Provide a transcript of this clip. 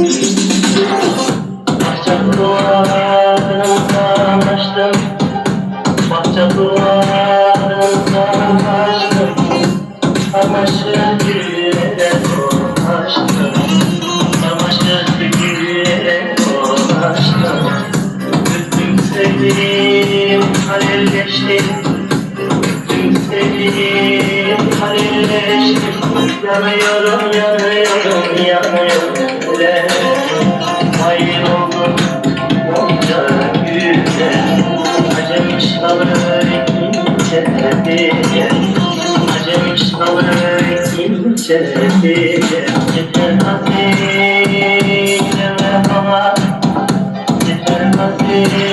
Bahçe duvarına açtım Bahçe duvarına açtım Amaçlı gire dolaştım Amaçlı gire dolaştım Bütün sevdiğim halelleşti Bütün sevdiğim halelleşti Yanıyorum, yanıyorum, yanıyorum. Güle Kayboldum onca güle Acımış kalır ince diye. Acımış kalır ince diye. Yeter hazine bana Yeter hazine